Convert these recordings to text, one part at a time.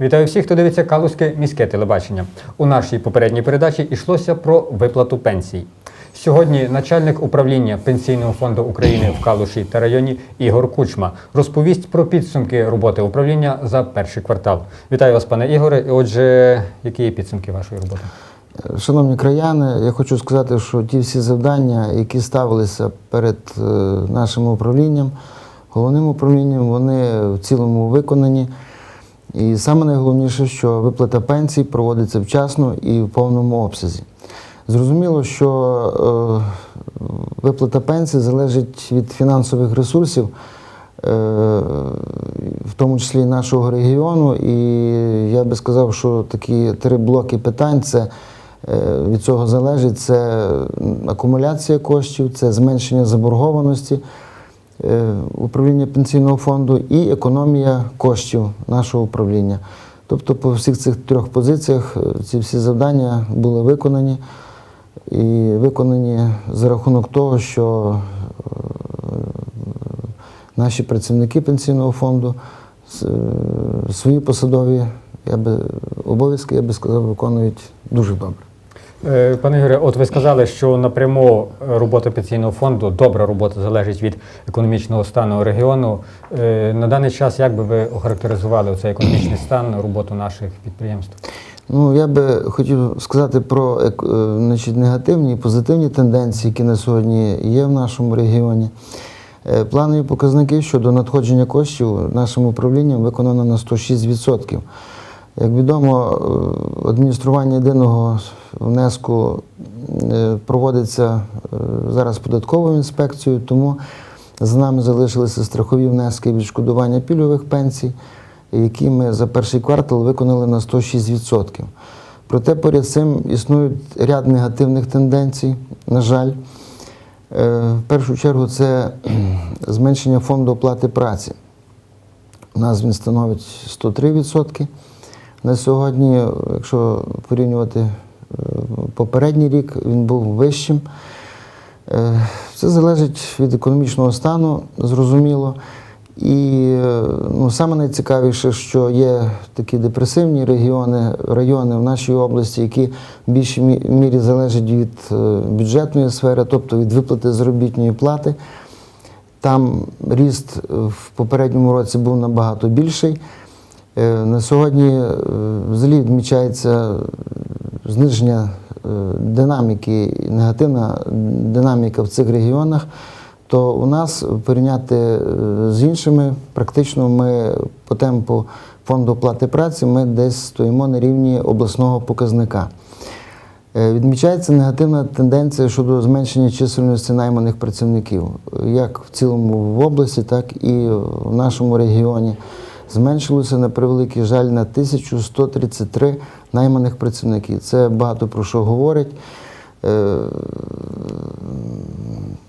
Вітаю всіх, хто дивиться Калузьке міське телебачення. У нашій попередній передачі йшлося про виплату пенсій. Сьогодні начальник управління Пенсійного фонду України в Калуші та районі Ігор Кучма розповість про підсумки роботи управління за перший квартал. Вітаю вас, пане Ігоре. Отже, які є підсумки вашої роботи? Шановні краяни, я хочу сказати, що ті всі завдання, які ставилися перед е, нашим управлінням, головним управлінням, вони в цілому виконані. І саме найголовніше, що виплата пенсій проводиться вчасно і в повному обсязі. Зрозуміло, що е, виплата пенсій залежить від фінансових ресурсів, е, в тому числі нашого регіону. І я би сказав, що такі три блоки питань це е, від цього залежить це акумуляція коштів, це зменшення заборгованості управління пенсійного фонду і економія коштів нашого управління. Тобто по всіх цих трьох позиціях е, ці всі завдання були виконані. І виконані за рахунок того, що е, наші працівники пенсійного фонду е, свої посадові я би, обов'язки, я би сказав, виконують дуже добре. Е, Пане Ігоре, от ви сказали, що напряму робота пенсійного фонду, добра робота залежить від економічного стану регіону. Е, На даний час як би ви охарактеризували цей економічний стан роботу наших підприємств? Ну, я би хотів сказати про е, значить, негативні і позитивні тенденції, які на сьогодні є в нашому регіоні. Е, Планові показники щодо надходження коштів нашим управлінням виконано на 106%. Як відомо, е, адміністрування єдиного внеску е, проводиться е, зараз податковою інспекцією, тому за нами залишилися страхові внески відшкодування пільгових пенсій, які ми за перший квартал виконали на 106%. Проте поряд з цим існують ряд негативних тенденцій, на жаль. В першу чергу це зменшення фонду оплати праці. У нас він становить 103%. На сьогодні, якщо порівнювати е, попередній рік, він був вищим. Це залежить від економічного стану, зрозуміло. І е, ну, саме найцікавіше, що є такі депресивні регіони, райони в нашій області, які в більшій мірі залежать від е, бюджетної сфери, тобто від виплати заробітної плати. Там ріст в попередньому році був набагато більший. Е, На сьогодні е, взагалі відмічається зниження е, динаміки, негативна динаміка в цих регіонах, то у нас порівняти з іншими, практично ми по темпу фонду оплати праці ми десь стоїмо на рівні обласного показника. Відмічається негативна тенденція щодо зменшення чисельності найманих працівників, як в цілому в області, так і в нашому регіоні. Зменшилося на превеликий жаль на 1133 найманих працівників. Це багато про що говорить. Е,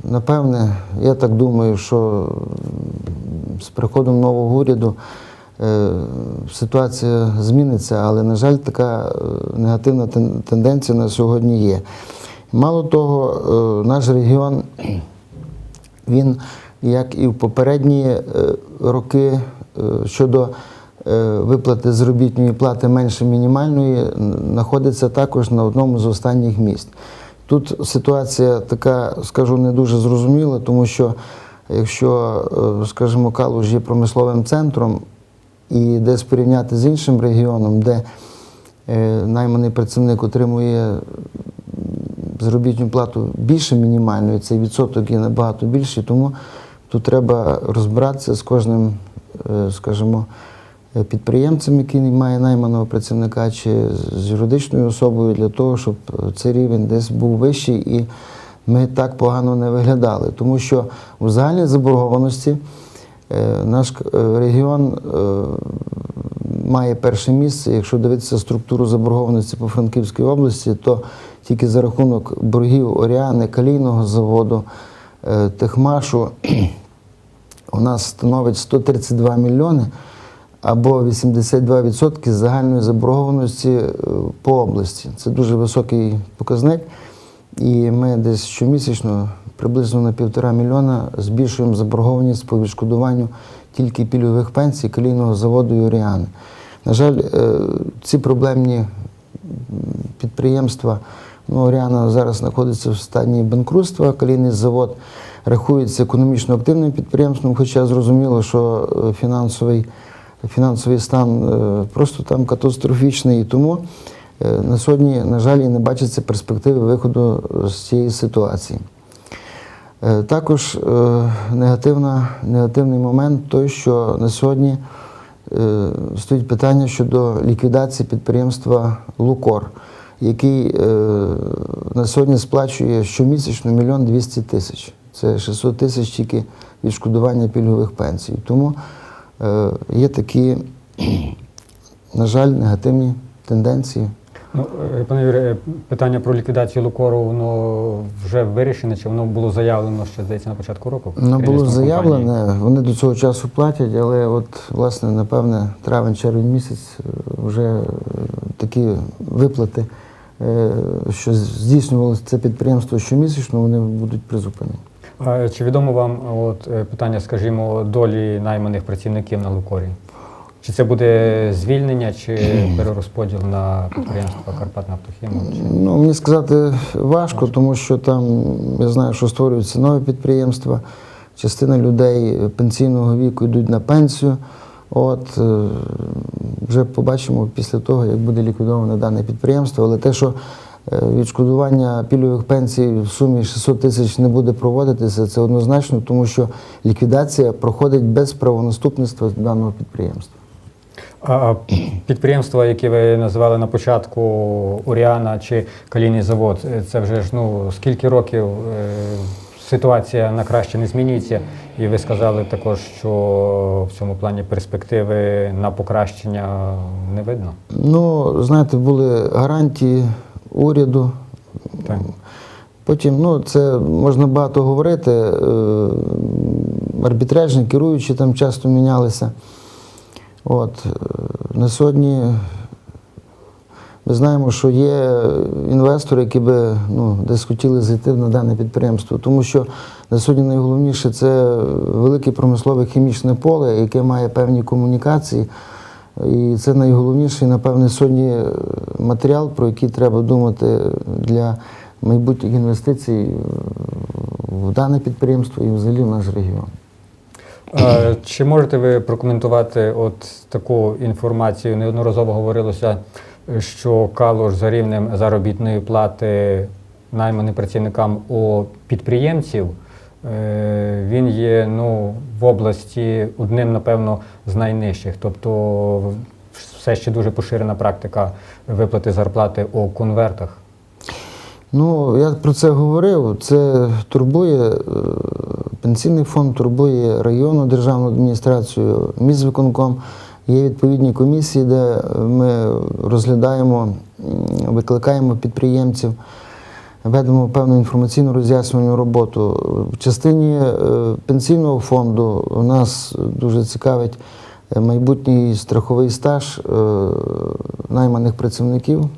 Напевне, я так думаю, що з приходом нового уряду е, ситуація зміниться, але, на жаль, така е, негативна тенденція на сьогодні є. Мало того, наш регіон, він, як і в попередні роки, щодо е, виплати заробітної плати менше мінімальної, знаходиться також на одному з останніх місць. Тут ситуація така, скажу, не дуже зрозуміла, тому що якщо, е, скажімо, Калуш є промисловим центром, і десь порівняти з іншим регіоном, де е, найманий працівник отримує заробітну плату більше мінімальної, цей відсоток є набагато більший, тому тут треба розбиратися з кожним, е, скажімо, е, підприємцем, який має найманого працівника, чи з юридичною особою для того, щоб е, цей рівень десь був вищий і ми так погано не виглядали. Тому що у загальній заборгованості е, наш е, регіон е, має перше місце. Якщо дивитися структуру заборгованості по Франківській області, то тільки за рахунок боргів Оріани, калійного заводу, е, Техмашу у нас становить 132 мільйони або 82% загальної заборгованості е, по області. Це дуже високий показник. І ми десь щомісячно приблизно на півтора мільйона збільшуємо заборгованість по відшкодуванню тільки пільгових пенсій калійного заводу Юріани. На жаль, е, ці проблемні підприємства, ну, Оріана зараз знаходиться в стані банкрутства, калійний завод рахується економічно активним підприємством, хоча зрозуміло, що е, фінансовий, фінансовий стан е, просто там катастрофічний. І тому е, на сьогодні, на жаль, і не бачиться перспективи виходу з цієї ситуації. Також негативна, негативний момент той, що на сьогодні стоїть питання щодо ліквідації підприємства Лукор, який на сьогодні сплачує щомісячно мільйон 200 тисяч. Це 600 тисяч тільки відшкодування пільгових пенсій. Тому е, є такі, на жаль, негативні тенденції. Ну, е, пане Юрію, е, питання про ліквідацію Лукору, воно вже вирішене, чи воно було заявлено ще, здається, на початку року? Воно було заявлене, вони до цього часу платять, але от, власне, напевне, травень-червень місяць е, вже такі виплати, що здійснювалося це підприємство щомісячно, вони будуть призупинені. Чи відомо вам от, е, питання, скажімо, долі найманих працівників на Лукорі? Чи це буде звільнення, чи перерозподіл на підприємства Карпатнафтохіму? Ну, мені сказати важко, тому що там я знаю, що створюються нові підприємства. Частина людей пенсійного віку йдуть на пенсію. От е, вже побачимо після того, як буде ліквідоване дане підприємство. Але те, що відшкодування пільгових пенсій в сумі 600 тисяч не буде проводитися, це однозначно, тому що ліквідація проходить без правонаступництва даного підприємства. А підприємства, які ви називали на початку Оріана чи Калійний завод, е, це вже ж ну скільки років е, ситуація на краще не змінюється, і ви сказали також, що в цьому плані перспективи на покращення не видно. Ну, знаєте, були гарантії уряду. Так. Потім, ну, це можна багато говорити. е, Арбітражні, керуючі там часто мінялися. От, е, на сьогодні ми знаємо, що є інвестори, які би ну, десь хотіли зайти на дане підприємство, тому що на сьогодні найголовніше це велике промислове хімічне поле, яке має певні комунікації. І це найголовніший, напевне, сьогодні е, матеріал, про який треба думати для майбутніх інвестицій в дане підприємство і взагалі в наш регіон. А, Чи можете ви прокоментувати от таку інформацію? Неодноразово говорилося, що Калуш за рівнем заробітної плати найманим працівникам у підприємців. е, Він є ну, в області одним, напевно, з найнижчих. Тобто все ще дуже поширена практика виплати зарплати у конвертах. Ну, я про це говорив. Це турбує е, пенсійний фонд, турбує районну державну адміністрацію, міськвиконком. Є відповідні комісії, де ми розглядаємо, викликаємо підприємців, ведемо певну інформаційну роз'яснювальну роботу. В частині е, пенсійного фонду у нас дуже цікавить майбутній страховий стаж е, найманих працівників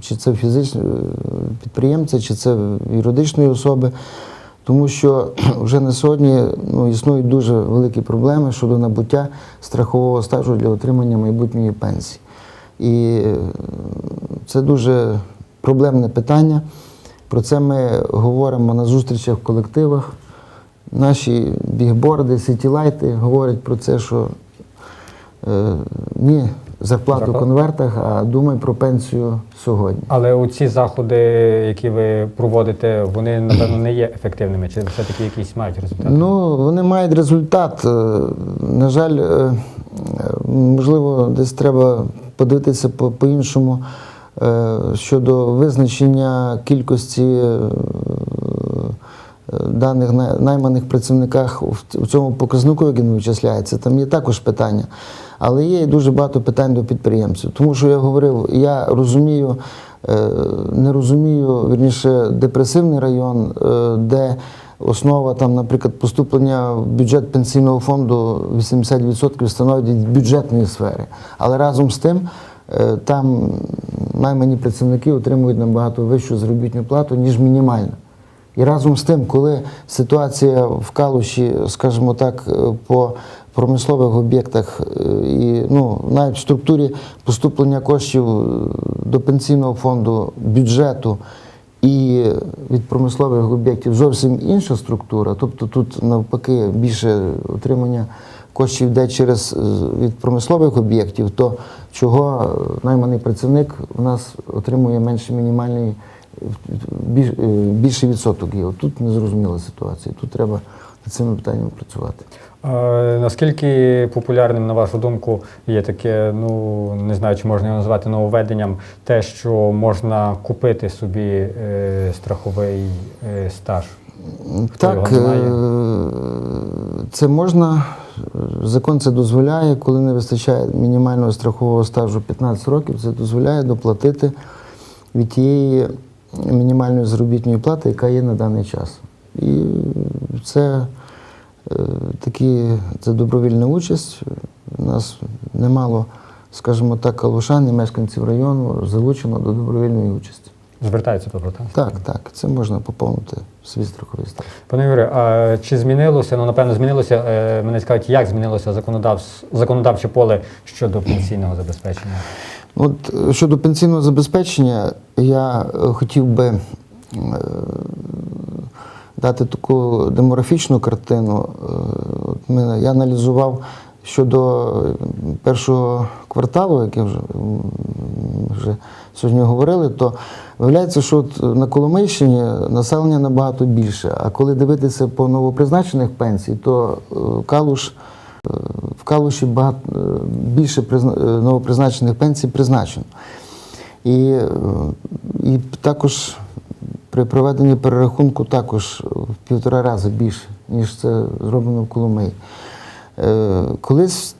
чи це фізичні е, підприємці, чи це юридичної особи. Тому що вже на сьогодні ну, існують дуже великі проблеми щодо набуття страхового стажу для отримання майбутньої пенсії. І е, це дуже проблемне питання. Про це ми говоримо на зустрічах в колективах. Наші бігборди, сітілайти говорять про це, що ні зарплату в конвертах, а думай про пенсію сьогодні. Але у ці заходи, які ви проводите, вони напевно не є ефективними, чи все-таки якісь мають результати? Ну, вони мають результат. Е, На жаль, е, е, можливо, десь треба подивитися по- по-іншому е, щодо визначення кількості е, даних найманих працівниках в- цьому показнику, як він вичисляється, там є також питання. Але є і дуже багато питань до підприємців. Тому що я говорив, я розумію, е, не розумію, вірніше, депресивний район, е, де основа, там, наприклад, поступлення в бюджет пенсійного фонду 80% становить бюджетної сфери. Але разом з тим, е, там наймані працівники отримують набагато вищу заробітну плату, ніж мінімальна. І разом з тим, коли ситуація в Калуші, скажімо так, е, по, промислових об'єктах е, і ну, навіть в структурі поступлення коштів е, до пенсійного фонду, бюджету і від промислових об'єктів зовсім інша структура. Тобто тут навпаки більше отримання коштів йде через від промислових об'єктів, то чого найманий працівник у нас отримує менше мінімальний е, більш- е, більший відсоток є. Тут незрозуміла ситуація. Тут треба над цими питаннями працювати. Наскільки популярним, на вашу думку, є таке, ну не знаю, чи можна його назвати нововведенням, те, що можна купити собі е, страховий е, стаж? Хто так, е, це можна. Закон це дозволяє, коли не вистачає мінімального страхового стажу 15 років, це дозволяє доплатити від тієї мінімальної заробітної плати, яка є на даний час. І це е, такі, це добровільна участь. У нас немало, скажімо так, калушан і мешканців району залучено до добровільної участі. Звертаються тобто, так? Так, так, це можна поповнити свій страховий стаж. Пане Юрію, а чи змінилося? Ну, напевно, змінилося. е, Мене цікавить, як змінилося законодавче поле щодо пенсійного забезпечення? От е, щодо пенсійного забезпечення, я е, хотів би е, дати таку демографічну картину. От ми, я аналізував щодо першого кварталу, як я вже, вже сьогодні говорили, то виявляється, що от на Коломийщині населення набагато більше. А коли дивитися по новопризначених пенсій, то Калуш в Калуші багато, е, більше призна- е, новопризначених пенсій призначено. І, е, і також при проведенні перерахунку також в півтора рази більше, ніж це зроблено в Коломиї. Колись,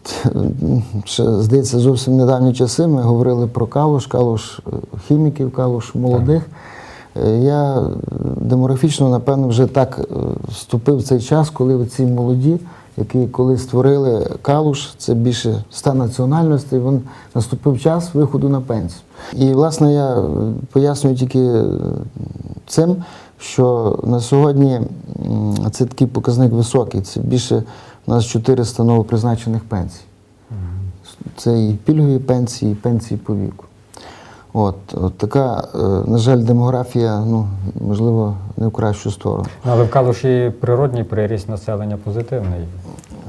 ще, здається, зовсім недавні часи ми говорили про Калуш, Калуш хіміків, Калуш молодих. Я демографічно, напевно, вже так вступив в цей час, коли ці молоді, які коли створили Калуш, це більше ста національностей, він наступив час виходу на пенсію. І, власне, я е, пояснюю тільки е, цим, що на сьогодні це такий показник високий. Це більше у нас 400 новопризначених пенсій. Це і пільгові пенсії, і пенсії по віку. От, от така, е, на жаль, демографія, ну, можливо, не в кращу сторону. Ну, але в Калуші природній приріст населення позитивний.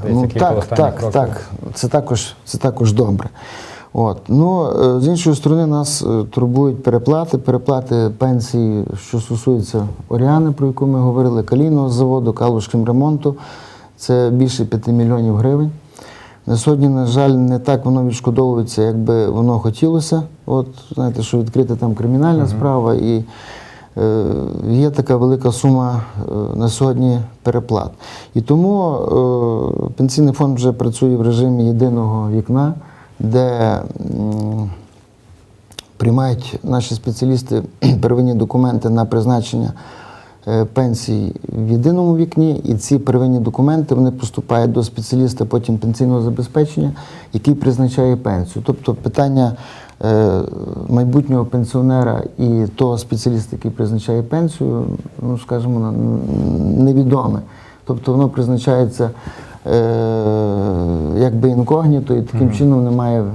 Десь Ну, так, так, років. так. Це також, це також добре. От. Ну, е, з іншої сторони, нас е, турбують переплати, переплати пенсій, що стосується Оріани, про яку ми говорили, калійного заводу, Калушким ремонту. Це більше 5 мільйонів гривень. На сьогодні, на жаль, не так воно відшкодовується, як би воно хотілося. От, знаєте, що відкрита там кримінальна справа, і е, є така велика сума е, на сьогодні переплат. І тому е, пенсійний фонд вже працює в режимі єдиного вікна, де м, приймають наші спеціалісти первинні документи на призначення пенсій в єдиному вікні, і ці первинні документи вони поступають до спеціаліста потім пенсійного забезпечення, який призначає пенсію. Тобто питання е, майбутнього пенсіонера і того спеціаліста, який призначає пенсію, ну скажімо, невідоме. Тобто воно призначається е, якби інкогніто, і таким чином немає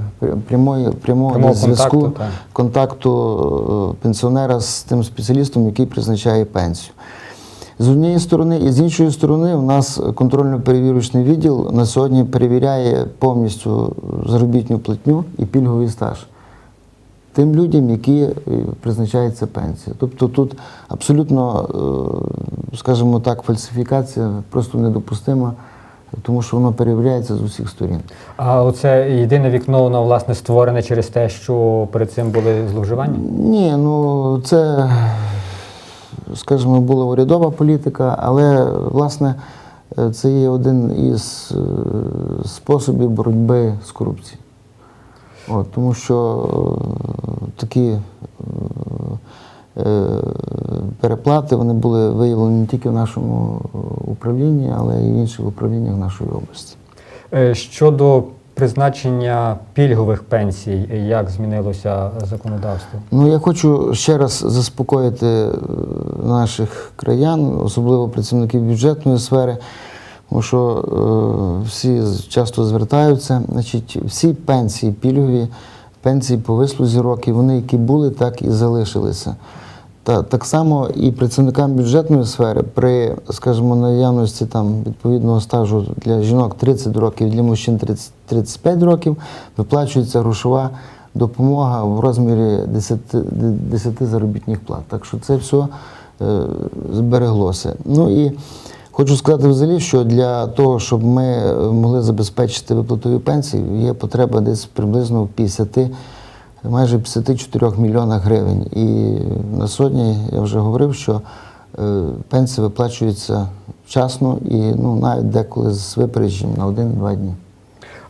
прямої, прямого, Прямого зв'язку контакту, контакту е, пенсіонера з тим спеціалістом, який призначає пенсію. З однієї сторони, і з іншої сторони, у нас контрольно-перевірочний відділ на сьогодні перевіряє повністю заробітну платню і пільговий стаж тим людям, які е, призначається пенсія. Тобто тут абсолютно, е, скажімо так, фальсифікація просто недопустима, тому що воно перевіряється з усіх сторін. А оце єдине вікно, воно власне створене через те, що перед цим були зловживання? Ні, ну це, скажімо, була урядова політика, але власне це є один із е, способів боротьби з корупцією. От, тому що е, такі е, переплати вони були виявлені не тільки в нашому е, управлінні, але й в інших управліннях нашої області. Е, Щодо призначення пільгових пенсій, як змінилося законодавство? Ну, я хочу ще раз заспокоїти е, наших краян, особливо працівників бюджетної сфери. тому що е, всі часто звертаються. Значить, всі пенсії пільгові, пенсії по вислузі років, вони які були, так і залишилися. Та так само і працівникам бюджетної сфери при, скажімо, наявності там відповідного стажу для жінок 30 років, для мужчин 30, 35 років, виплачується грошова допомога в розмірі 10, 10 заробітних плат. Так що це все е, збереглося. Ну і хочу сказати взагалі, що для того, щоб ми е, могли забезпечити виплатові пенсії, є потреба десь приблизно в 50 майже 54 мільйонах гривень. І на сьогодні я вже говорив, що е, пенсії виплачуються вчасно і ну, навіть деколи з випередженням на один-два дні.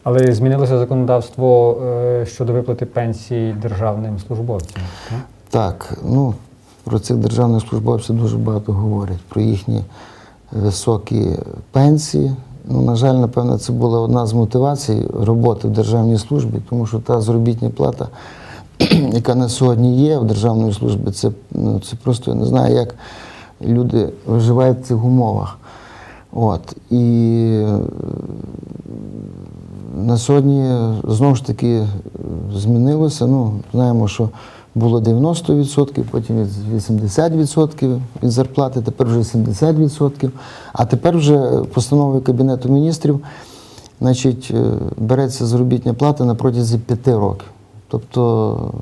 Але змінилося законодавство е, щодо виплати пенсій державним службовцям. так? Так, ну про цих державних службовців дуже багато говорять, про їхні високі пенсії. Ну, на жаль, напевно, це була одна з мотивацій роботи в державній службі, тому що та заробітня плата, яка на сьогодні є в державній службі, це, ну, це просто я не знаю, як люди виживають в цих умовах. От. І е, на сьогодні знову ж таки е, змінилося. Ну, знаємо, що було 90%, потім 80% від зарплати, тепер вже 70%. А тепер вже постановою Кабінету міністрів значить, е, береться заробітня плата на протязі 5 років. Тобто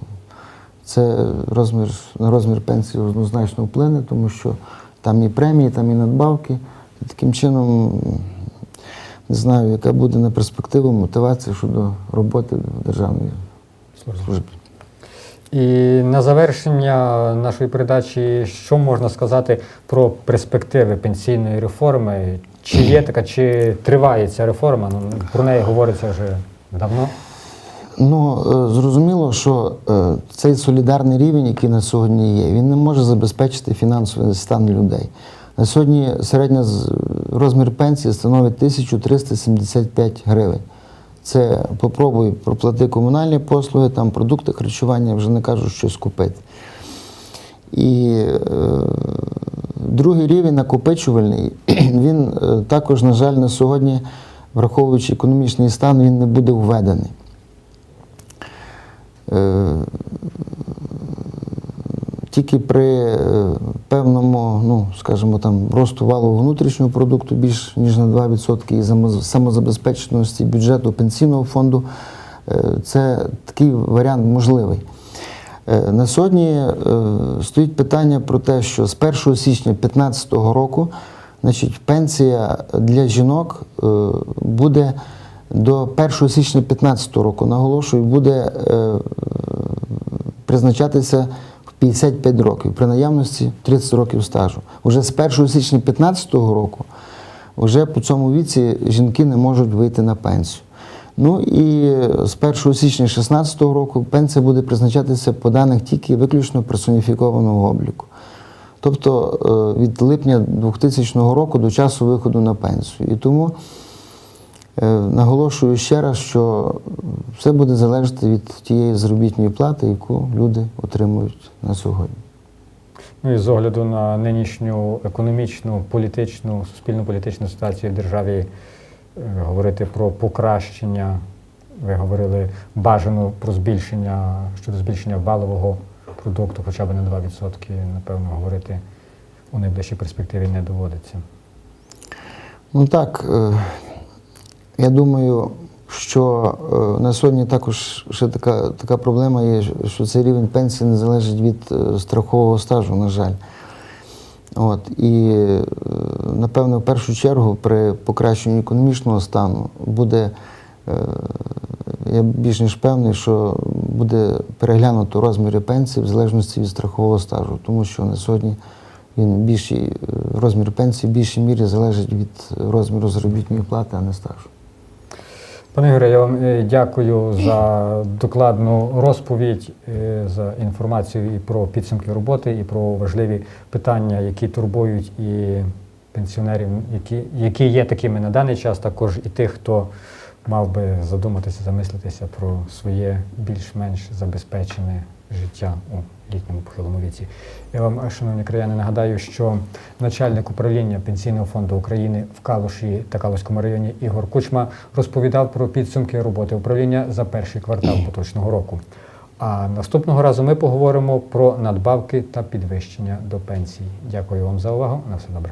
це розмір, на розмір пенсії однозначно вплине, тому що там і премії, там і надбавки. І таким чином, не знаю, яка буде на перспективу мотивація щодо роботи в державній службі. І на завершення нашої передачі, що можна сказати про перспективи пенсійної реформи? Чи є така, чи триває ця реформа? Ну, про неї говориться вже давно. Ну, е, зрозуміло, що е, цей солідарний рівень, який на сьогодні є, він не може забезпечити фінансовий стан людей. На сьогодні середня розмір пенсії становить 1375 гривень. Це попробуй проплати комунальні послуги, там продукти харчування, вже не кажу, щось купити. І е, другий рівень накопичувальний, він е, також, на жаль, на сьогодні, враховуючи економічний стан, він не буде введений. Е, Тільки при е, певному, ну, скажімо, там, росту валового внутрішнього продукту більш ніж на 2% і самозабезпеченості бюджету пенсійного фонду, е, це такий варіант можливий. На сьогодні стоїть питання про те, що з 1 січня 2015 року значить, пенсія для жінок буде до 1 січня 2015 року, наголошую, буде е, призначатися в 55 років при наявності 30 років стажу. Уже з 1 січня 2015 року вже по цьому віці жінки не можуть вийти на пенсію. Ну і з 1 січня 2016 року пенсія буде призначатися по даних тільки виключно персоніфікованого обліку. Тобто е, від липня 2000 року до часу виходу на пенсію. І тому наголошую ще раз, що все буде залежати від тієї заробітної плати, яку люди отримують на сьогодні. Ну і з огляду на нинішню економічну, політичну, суспільно-політичну ситуацію в державі, е, говорити про покращення, ви говорили бажано про збільшення щодо збільшення валового продукту, хоча б на 2%, напевно, говорити у найближчій перспективі не доводиться. Ну так, е, я думаю, що е, на сьогодні також ще така, така проблема є, що цей рівень пенсії не залежить від е, страхового стажу, на жаль. От, і, е, напевно, в першу чергу при покращенні економічного стану буде, я більш ніж певний, що буде переглянуто розміри пенсії в залежності від страхового стажу, тому що на сьогодні він більший, розмір пенсії в більшій мірі залежить від розміру заробітної плати, а не стажу. Пане Ігоре, я вам е, дякую за докладну розповідь, е, за інформацію і про підсумки роботи, і про важливі питання, які турбують і пенсіонерів, які, які є такими на даний час, також і тих, хто мав би задуматися, замислитися про своє більш-менш забезпечене життя у літньому похилому віці. Я вам, шановні краяни, нагадаю, що начальник управління Пенсійного фонду України в Калуші та Калуському районі Ігор Кучма розповідав про підсумки роботи управління за перший квартал поточного року. А наступного разу ми поговоримо про надбавки та підвищення до пенсії. Дякую вам за увагу. На все добре.